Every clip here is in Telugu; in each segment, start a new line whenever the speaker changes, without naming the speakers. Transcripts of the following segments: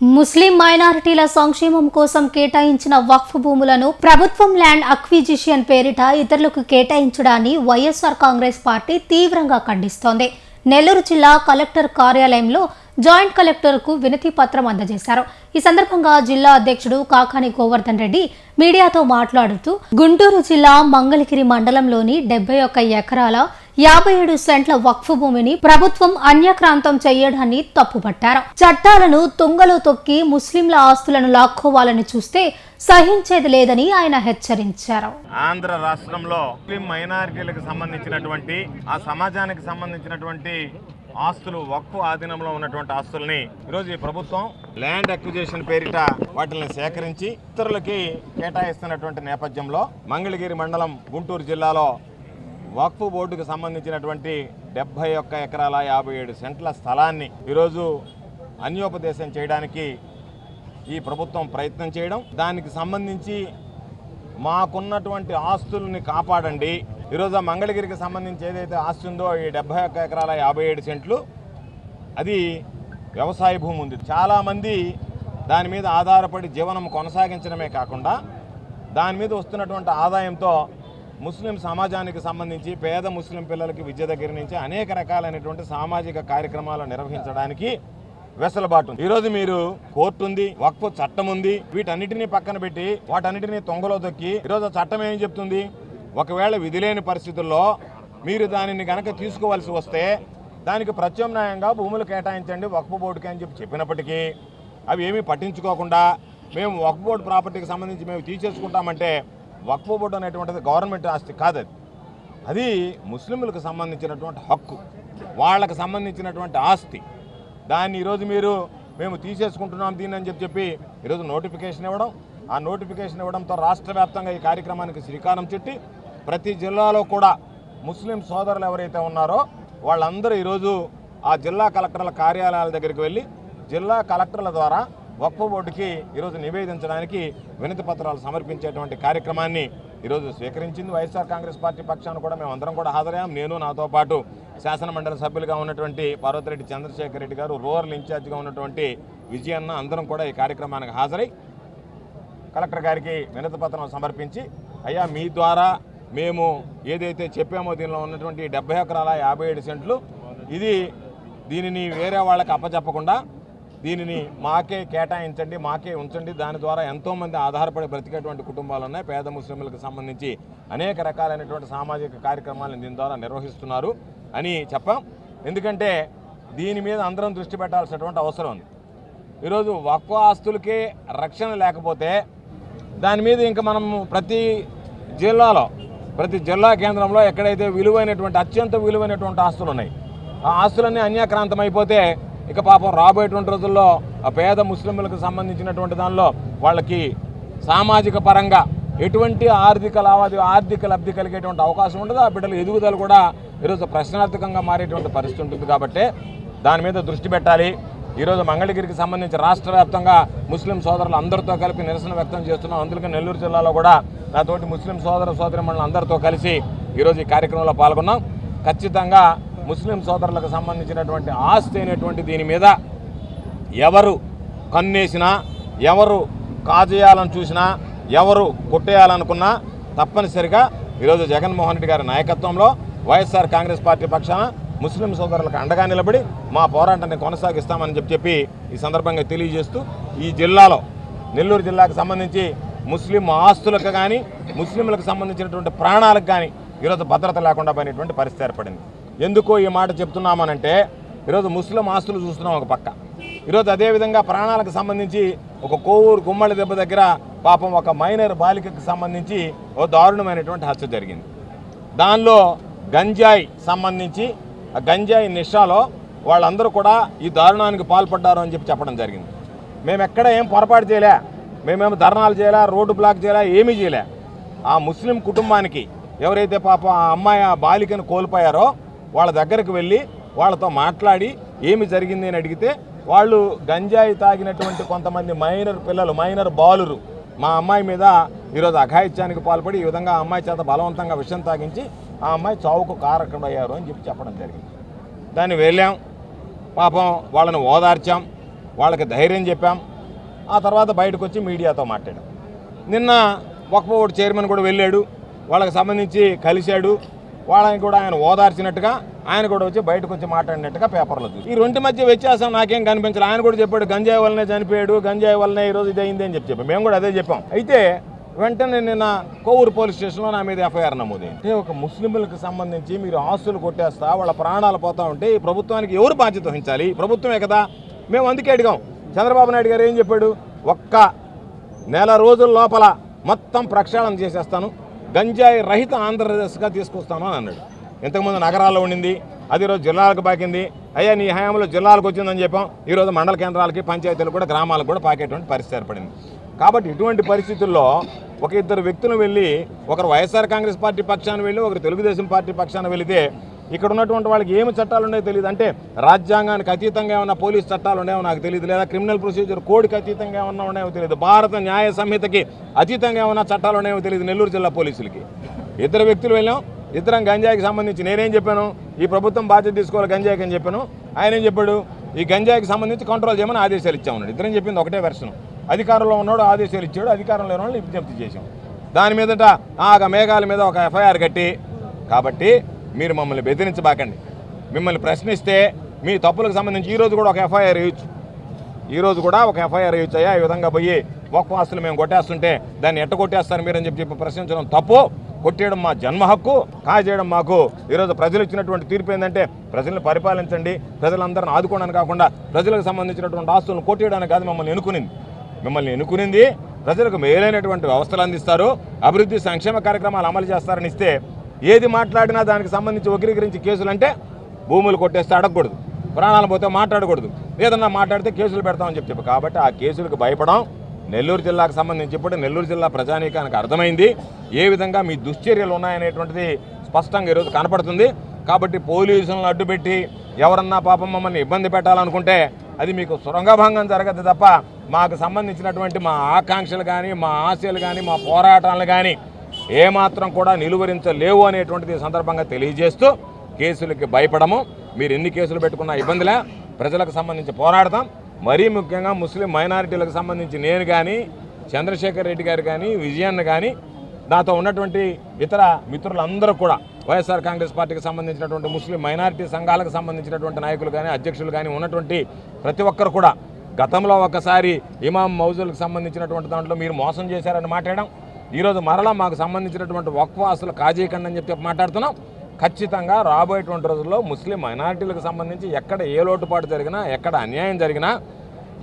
ముస్లిం మైనారిటీల సంక్షేమం కోసం కేటాయించిన వక్ఫ్ భూములను ప్రభుత్వం ల్యాండ్ అక్విజిషన్ పేరిట ఇతరులకు కేటాయించడాన్ని వైఎస్ఆర్ కాంగ్రెస్ పార్టీ తీవ్రంగా ఖండిస్తోంది. నెల్లూరు జిల్లా కలెక్టర్ కార్యాలయంలో జాయింట్ కలెక్టర్కు వినతి పత్రం అందజేశారు. ఈ సందర్భంగా జిల్లా అధ్యక్షుడు కాకాని గోవర్ధన్ రెడ్డి మీడియాతో మాట్లాడుతూ గుంటూరు జిల్లా మంగళగిరి మండలంలోని డెబ్బై ఒక్క ఎకరాల యాభై ఏడు సెంట్ల వక్ఫ్ భూమిని ప్రభుత్వం అన్యక్రాంతం చేయడాన్ని తప్పుపట్టారు. చట్టాలను తుంగలో తొక్కి ముస్లింల ఆస్తులను లాక్కోవాలని చూస్తే సహించేది లేదని ఆయన హెచ్చరించారు.
ఆంధ్ర రాష్ట్రంలో ముస్లిం మైనారిటీలకు సంబంధించినటువంటి ఆ సమాజానికి సంబంధించినటువంటి ఆస్తులు వక్ఫ్ ఆధీనంలో ఉన్నటువంటి ఆస్తుల్ని ఈరోజు ఈ ప్రభుత్వం ల్యాండ్ అక్విజేషన్ పేరిట వాటిని సేకరించి ఇతరులకి కేటాయిస్తున్నటువంటి నేపథ్యంలో మంగళగిరి మండలం గుంటూరు జిల్లాలో వక్ఫ్ బోర్డుకు సంబంధించినటువంటి డెబ్బై ఒక్క ఎకరాల యాభై ఏడు సెంట్ల స్థలాన్ని ఈరోజు అన్యోపదేశం చేయడానికి ఈ ప్రభుత్వం ప్రయత్నం చేయడం. దానికి సంబంధించి మాకున్నటువంటి ఆస్తుల్ని కాపాడండి. ఈరోజు ఆ మంగళగిరికి సంబంధించి ఏదైతే ఆస్తి ఉందో ఈ డెబ్బై ఒక్క ఎకరాల యాభై ఏడు సెంట్లు అది వ్యవసాయ భూమి ఉంది. చాలామంది దాని మీద ఆధారపడి జీవనం కొనసాగించడమే కాకుండా దాని మీద వస్తున్నటువంటి ఆదాయంతో ముస్లిం సమాజానికి సంబంధించి పేద ముస్లిం పిల్లలకి విద్య దగ్గర నుంచి అనేక రకాలైనటువంటి సామాజిక కార్యక్రమాలు నిర్వహించడానికి వెసులుబాటు ఉంది. ఈరోజు మీరు కోర్టు ఉంది వక్ఫ్ చట్టం ఉంది వీటన్నిటిని పక్కన పెట్టి వాటన్నిటిని తొంగలో తొక్కి ఈరోజు చట్టం ఏం చెప్తుంది ఒకవేళ విధి లేని పరిస్థితుల్లో మీరు దానిని కనుక తీసుకోవాల్సి వస్తే దానికి ప్రత్యామ్నాయంగా భూములు కేటాయించండి వక్ఫ్ బోర్డుకి అని చెప్పి చెప్పినప్పటికీ అవి ఏమీ పట్టించుకోకుండా మేము వక్ఫ్ బోర్డు ప్రాపర్టీకి సంబంధించి మేము తీసేసుకుంటామంటే వక్ఫ్ బోర్డు అనేటువంటిది గవర్నమెంట్ ఆస్తి కాదు అది. అది ముస్లింలకు సంబంధించినటువంటి హక్కు వాళ్ళకు సంబంధించినటువంటి ఆస్తి. దాన్ని ఈరోజు మీరు మేము తీసేసుకుంటున్నాం దీన్ని అని చెప్పి చెప్పి ఈరోజు నోటిఫికేషన్ ఇవ్వడం ఆ నోటిఫికేషన్ ఇవ్వడంతో రాష్ట్ర వ్యాప్తంగా ఈ కార్యక్రమానికి శ్రీకారం చుట్టి ప్రతి జిల్లాలో కూడా ముస్లిం సోదరులు ఎవరైతే ఉన్నారో వాళ్ళందరూ ఈరోజు ఆ జిల్లా కలెక్టర్ల కార్యాలయాల దగ్గరికి వెళ్ళి జిల్లా కలెక్టర్ల ద్వారా వక్ఫ్ బోర్డుకి ఈరోజు నివేదించడానికి వినతి పత్రాలు సమర్పించేటువంటి కార్యక్రమాన్ని ఈరోజు స్వీకరించింది వైఎస్ఆర్ కాంగ్రెస్ పార్టీ పక్షాన కూడా మేము అందరం కూడా హాజరయ్యాం. నేను నాతో పాటు శాసనమండలి సభ్యులుగా ఉన్నటువంటి పార్వతిరెడ్డి చంద్రశేఖర్ రెడ్డి గారు రూరల్ ఇన్ఛార్జిగా ఉన్నటువంటి విజయన్న అందరం కూడా ఈ కార్యక్రమానికి హాజరై కలెక్టర్ గారికి వినతి పత్రం సమర్పించి అయ్యా మీ ద్వారా మేము ఏదైతే చెప్పామో దీనిలో ఉన్నటువంటి డెబ్బై ఎకరాల యాభై ఏడు సెంట్లు ఇది దీనిని వేరే వాళ్ళకి అప్పచెప్పకుండా దీనిని మాకే కేటాయించండి మాకే ఉంచండి. దాని ద్వారా ఎంతోమంది ఆధారపడి బ్రతికేటువంటి కుటుంబాలు ఉన్నాయి. పేద ముస్లింలకు సంబంధించి అనేక రకాలైనటువంటి సామాజిక కార్యక్రమాలను దీని ద్వారా నిర్వహిస్తున్నారు అని చెప్పాం. ఎందుకంటే దీని మీద అందరం దృష్టి పెట్టాల్సినటువంటి అవసరం ఉంది. ఈరోజు వక్ఫ్ ఆస్తులకే రక్షణ లేకపోతే దాని మీద ఇంకా మనం ప్రతి జిల్లాలో ప్రతి జిల్లా కేంద్రంలో ఎక్కడైతే విలువైనటువంటి అత్యంత విలువైనటువంటి ఆస్తులు ఉన్నాయి ఆ ఆస్తులన్నీ అన్యాక్రాంతం అయిపోతే ఇక పాపం రాబోయేటువంటి రోజుల్లో ఆ పేద ముస్లింలకు సంబంధించినటువంటి దానిలో వాళ్ళకి సామాజిక పరంగా ఎటువంటి ఆర్థిక లావాదేవీ ఆర్థిక లబ్ధి కలిగేటువంటి అవకాశం ఉండదు. ఆ బిడ్డల ఎదుగుదల కూడా ఈరోజు ప్రశ్నార్థకంగా మారేటువంటి పరిస్థితి ఉంటుంది కాబట్టి దాని మీద దృష్టి పెట్టాలి. ఈరోజు మంగళగిరికి సంబంధించి రాష్ట్ర వ్యాప్తంగా ముస్లిం సోదరులు అందరితో కలిపి నిరసన వ్యక్తం చేస్తున్నాం. అందుకే నెల్లూరు జిల్లాలో కూడా నాతోటి ముస్లిం సోదర సోదరి అందరితో కలిసి ఈరోజు ఈ కార్యక్రమంలో పాల్గొన్నాం. ఖచ్చితంగా ముస్లిం సోదరులకు సంబంధించినటువంటి ఆస్తి అనేటువంటి దీని మీద ఎవరు కన్నేసినా ఎవరు కాజేయాలని చూసినా ఎవరు కొట్టేయాలనుకున్నా తప్పనిసరిగా ఈరోజు జగన్మోహన్ రెడ్డి గారి నాయకత్వంలో వైఎస్ఆర్ కాంగ్రెస్ పార్టీ పక్షాన ముస్లిం సోదరులకు అండగా నిలబడి మా పోరాటాన్ని కొనసాగిస్తామని చెప్పి చెప్పి ఈ సందర్భంగా తెలియజేస్తూ ఈ జిల్లాలో నెల్లూరు జిల్లాకు సంబంధించి ముస్లిం ఆస్తులకు కానీ ముస్లింలకు సంబంధించినటువంటి ప్రాణాలకు కానీ ఈరోజు భద్రత లేకుండా పోయినటువంటి పరిస్థితి ఏర్పడింది. ఎందుకో ఈ మాట చెప్తున్నామనంటే ఈరోజు ముస్లిం ఆస్తులు చూస్తున్నాం ఒక పక్క. ఈరోజు అదేవిధంగా ప్రాణాలకు సంబంధించి ఒక కోవూరు గుమ్మడి దెబ్బ దగ్గర పాపం ఒక మైనర్ బాలికకు సంబంధించి ఓ దారుణమైనటువంటి హత్య జరిగింది. దానిలో గంజాయి సంబంధించి ఆ గంజాయి నిషాలో వాళ్ళందరూ కూడా ఈ దారుణానికి పాల్పడ్డారు అని చెప్పి చెప్పడం జరిగింది. మేము ఎక్కడ ఏం పొరపాటు చేయలే మేమేమి ధర్నాలు చేయలే రోడ్డు బ్లాక్ చేయలే ఏమీ చేయలే. ఆ ముస్లిం కుటుంబానికి ఎవరైతే పాపం ఆ అమ్మాయి ఆ బాలికను కోల్పోయారో వాళ్ళ దగ్గరకు వెళ్ళి వాళ్ళతో మాట్లాడి ఏమి జరిగింది అని అడిగితే వాళ్ళు గంజాయి తాగినటువంటి కొంతమంది మైనర్ పిల్లలు మైనర్ బాలురు మా అమ్మాయి మీద ఈరోజు అఘాయిత్యానికి పాల్పడి ఈ విధంగా ఆ అమ్మాయి చేత బలవంతంగా విషం తాగించి ఆ అమ్మాయి చావుకు కారకుడయ్యారు అని చెప్పి చెప్పడం జరిగింది. దాన్ని వెళ్ళాం. పాపం వాళ్ళని ఓదార్చాం. వాళ్ళకి ధైర్యం చెప్పాం. ఆ తర్వాత బయటకు వచ్చి మీడియాతో మాట్లాడాం. నిన్న వక్ఫ్ బోర్డు చైర్మన్ కూడా వెళ్ళాడు. వాళ్ళకి సంబంధించి కలిశాడు. వాళ్ళని కూడా ఆయన ఓదార్చినట్టుగా ఆయన కూడా వచ్చి బయటకు వచ్చి మాట్లాడినట్టుగా పేపర్లో చూసి ఈ రెండు మధ్య వ్యత్యాసం నాకేం కనిపించలేదు ఆయన కూడా చెప్పాడు గంజాయి వల్లనే చనిపోయాడు గంజాయి వల్లనే ఈరోజు ఇది అయింది అని చెప్పి చెప్పాం మేము కూడా అదే చెప్పాం. అయితే వెంటనే నిన్న కోవూరు పోలీస్ స్టేషన్లో నా మీద ఎఫ్ఐఆర్ నమోదైంది. అంటే ఒక ముస్లింలకు సంబంధించి మీరు ఆస్తులు కొట్టేస్తా వాళ్ళ ప్రాణాలు పోతా ఉంటే ఈ ప్రభుత్వానికి ఎవరు బాధ్యత వహించాలి? ప్రభుత్వమే కదా. మేము అందుకే అడిగాం. చంద్రబాబు నాయుడు గారు ఏం చెప్పాడు? ఒక్క నెల రోజుల లోపల మొత్తం ప్రక్షాళన చేసేస్తాను. గంజాయి రహిత ఆంధ్రప్రదేశ్గా తీసుకొస్తాను అని అన్నాడు. ఇంతకుముందు నగరాల్లో ఉండింది అది ఈరోజు జిల్లాలకు పాకింది. అయ్యా నీ హయాంలో జిల్లాలకు వచ్చిందని చెప్పాం. ఈరోజు మండల కేంద్రాలకి పంచాయతీలు కూడా గ్రామాలకు కూడా పాకేటువంటి పరిస్థితి ఏర్పడింది. కాబట్టి ఇటువంటి పరిస్థితుల్లో ఒక ఇద్దరు వ్యక్తులు వెళ్ళి ఒకరు వైఎస్ఆర్ కాంగ్రెస్ పార్టీ పక్షాన వెళ్ళి ఒకరు తెలుగుదేశం పార్టీ పక్షాన వెళితే ఇక్కడ ఉన్నటువంటి వాళ్ళకి ఏమి చట్టాలు ఉన్నాయో తెలియదు. అంటే రాజ్యాంగానికి అతీతంగా ఏమన్నా పోలీస్ చట్టాలు ఉన్నాయో నాకు తెలియదు. లేదా క్రిమినల్ ప్రొసీజర్ కోడ్కి అతీతంగా ఏమన్నా ఉన్నాయో తెలియదు. భారత న్యాయ సంహితకి అతీతంగా ఏమన్నా చట్టాలు ఉన్నాయో తెలియదు నెల్లూరు జిల్లా పోలీసులకి. ఇద్దరు వ్యక్తులు వెళ్ళాం. ఇద్దరం గంజాయికి సంబంధించి నేనేం చెప్పాను? ఈ ప్రభుత్వం బాధ్యత తీసుకోవాలి గంజాయికి అని చెప్పాను. ఆయన ఏం చెప్పాడు? ఈ గంజాయికి సంబంధించి కంట్రోల్ చేయమని ఆదేశాలు ఇచ్చామన్నాడు ఇద్దరం చెప్పింది ఒకటే వెర్షన్ అధికారంలో ఉన్నాడు ఆదేశాలు ఇచ్చాడు. అధికారంలో లేని విజ్ఞప్తి చేశాం. దాని మీదట ఆ మేఘాల మీద ఒక ఎఫ్ఐఆర్ కట్టి. కాబట్టి మీరు మమ్మల్ని బెదిరించబాకండి. మిమ్మల్ని ప్రశ్నిస్తే మీ తప్పులకు సంబంధించి ఈరోజు కూడా ఒక ఎఫ్ఐఆర్ వేయచ్చు. ఈరోజు కూడా ఒక ఎఫ్ఐఆర్ వేయచ్చయ్యా. ఈ విధంగా పోయి ఒక్క ఆస్తులు మేము కొట్టేస్తుంటే దాన్ని ఎట్ట కొట్టేస్తారు మీరని చెప్పి చెప్పి ప్రశ్నించడం తప్పు. కొట్టేయడం మా జన్మ హక్కు. కాజేయడం మాకు. ఈరోజు ప్రజలు ఇచ్చినటువంటి తీర్పు ఏంటంటే ప్రజల్ని పరిపాలించండి. ప్రజలందరిని ఆదుకోవడానికి కాకుండా ప్రజలకు సంబంధించినటువంటి ఆస్తులను కొట్టేయడానికి కాదు మమ్మల్ని ఎన్నుకునింది. మిమ్మల్ని ఎన్నుకునింది ప్రజలకు మేలైనటువంటి వ్యవస్థలు అందిస్తారు. అభివృద్ధి సంక్షేమ కార్యక్రమాలు అమలు చేస్తారని ఇస్తే ఏది మాట్లాడినా దానికి సంబంధించి వక్రీకరించి కేసులు అంటే భూములు కొట్టేస్తే అడగకూడదు. ప్రాణాలు పోతే మాట్లాడకూడదు. ఏదన్నా మాట్లాడితే కేసులు పెడతామని చెప్పి చెప్పి. కాబట్టి ఆ కేసులకు భయపడం నెల్లూరు జిల్లాకు సంబంధించి ఇప్పుడు నెల్లూరు జిల్లా ప్రజానీకానికి అర్థమైంది. ఏ విధంగా మీ దుశ్చర్యలు ఉన్నాయనేటువంటిది స్పష్టంగా ఈరోజు కనపడుతుంది. కాబట్టి పోలీసులను అడ్డుపెట్టి ఎవరన్నా పాపం మమ్మల్ని ఇబ్బంది పెట్టాలనుకుంటే అది మీకు సొరంగభంగం జరగదు తప్ప మాకు సంబంధించినటువంటి మా ఆకాంక్షలు కానీ మా ఆశలు కానీ మా పోరాటాలు కానీ ఏమాత్రం కూడా నిలువరించలేవు అనేటువంటిది సందర్భంగా తెలియజేస్తూ కేసులకి భయపడము. మీరు ఎన్ని కేసులు పెట్టుకున్నా ఇబ్బందిలే. ప్రజలకు సంబంధించి పోరాడతాం. మరీ ముఖ్యంగా ముస్లిం మైనారిటీలకు సంబంధించి నేను కానీ చంద్రశేఖర్ రెడ్డి గారు కానీ విజయన్న కానీ నాతో ఉన్నటువంటి ఇతర మిత్రులందరూ కూడా వైఎస్ఆర్ కాంగ్రెస్ పార్టీకి సంబంధించినటువంటి ముస్లిం మైనారిటీ సంఘాలకు సంబంధించినటువంటి నాయకులు కానీ అధ్యక్షులు కానీ ఉన్నటువంటి ప్రతి ఒక్కరు కూడా గతంలో ఒకసారి ఇమాం మౌజులకు సంబంధించినటువంటి దాంట్లో మీరు మోసం చేశారని మాట్లాడడం ఈరోజు మరలా మాకు సంబంధించినటువంటి వక్వాసులు ఆస్తులు కాజేయకండి అని చెప్పి మాట్లాడుతున్నాం. ఖచ్చితంగా రాబోయేటువంటి రోజుల్లో ముస్లిం మైనారిటీలకు సంబంధించి ఎక్కడ ఏ లోటుపాటు జరిగినా ఎక్కడ అన్యాయం జరిగినా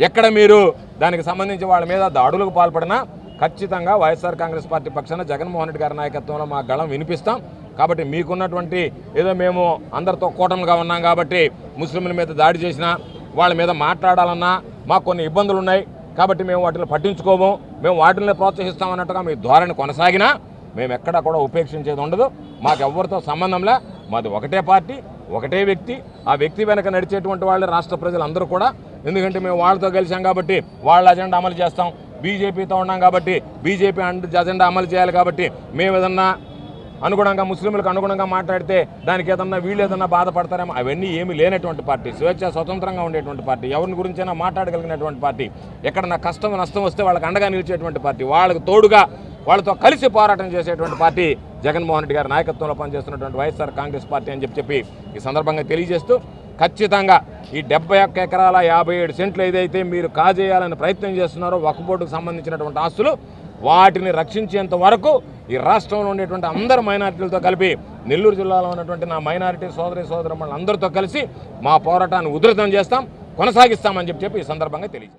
ఎక్కడ మీరు దానికి సంబంధించి వాళ్ళ మీద దాడులకు పాల్పడినా ఖచ్చితంగా వైఎస్ఆర్ కాంగ్రెస్ పార్టీ పక్షాన జగన్మోహన్ రెడ్డి గారి నాయకత్వంలో మా గళం వినిపిస్తాం. కాబట్టి మీకున్నటువంటి ఏదో మేము అందరితో కూటమిగా ఉన్నాం కాబట్టి ముస్లింల మీద దాడి చేసినా వాళ్ళ మీద మాట్లాడాలన్నా మాకు కొన్ని ఇబ్బందులు ఉన్నాయి కాబట్టి మేము వాటిని పట్టించుకోము. మేము వాటిని ప్రోత్సహిస్తాం అన్నట్టుగా మీ ధోరణి కొనసాగినా మేము ఎక్కడా కూడా ఉపేక్షించేది ఉండదు. మాకు ఎవరితో సంబంధంలా మాది ఒకటే పార్టీ ఒకటే వ్యక్తి. ఆ వ్యక్తి వెనక నడిచేటువంటి వాళ్ళు రాష్ట్ర ప్రజలందరూ కూడా. ఎందుకంటే మేము వాళ్ళతో కలిసాం కాబట్టి వాళ్ళ అజెండా అమలు చేస్తాం. బీజేపీతో ఉన్నాం కాబట్టి బీజేపీ అజెండా అమలు చేయాలి కాబట్టి మేము ఏదన్నా అనుగుణంగా ముస్లింలకు అనుగుణంగా మాట్లాడితే దానికి ఏదన్నా వీళ్ళు ఏదన్నా బాధపడతారేమో అవన్నీ ఏమీ లేనటువంటి పార్టీ. స్వేచ్ఛ స్వతంత్రంగా ఉండేటువంటి పార్టీ. ఎవరిని గురించైనా మాట్లాడగలిగినటువంటి పార్టీ. ఎక్కడన్నా కష్టం నష్టం వస్తే వాళ్ళకి అండగా నిలిచేటువంటి పార్టీ. వాళ్ళకు తోడుగా వాళ్ళతో కలిసి పోరాటం చేసేటువంటి పార్టీ జగన్మోహన్ రెడ్డి గారి నాయకత్వంలో పనిచేస్తున్నటువంటి వైఎస్ఆర్ కాంగ్రెస్ పార్టీ అని చెప్పి చెప్పి ఈ సందర్భంగా తెలియజేస్తూ ఖచ్చితంగా ఈ డెబ్బై ఒక్క ఎకరాల యాభై ఏడు సెంట్లు ఏదైతే మీరు కాజేయాలని ప్రయత్నం చేస్తున్నారో వక్ఫ్ బోర్డుకు సంబంధించినటువంటి ఆస్తులు వాటిని రక్షించేంత వరకు ఈ రాష్ట్రంలో ఉండేటువంటి అందరు మైనారిటీలతో కలిపి నెల్లూరు జిల్లాలో ఉన్నటువంటి నా మైనారిటీ సోదరి సోదరులందరితో కలిసి మా పోరాటాన్ని ఉధృతం చేస్తాం కొనసాగిస్తామని చెప్పి చెప్పి ఈ సందర్భంగా తెలియజేస్తాం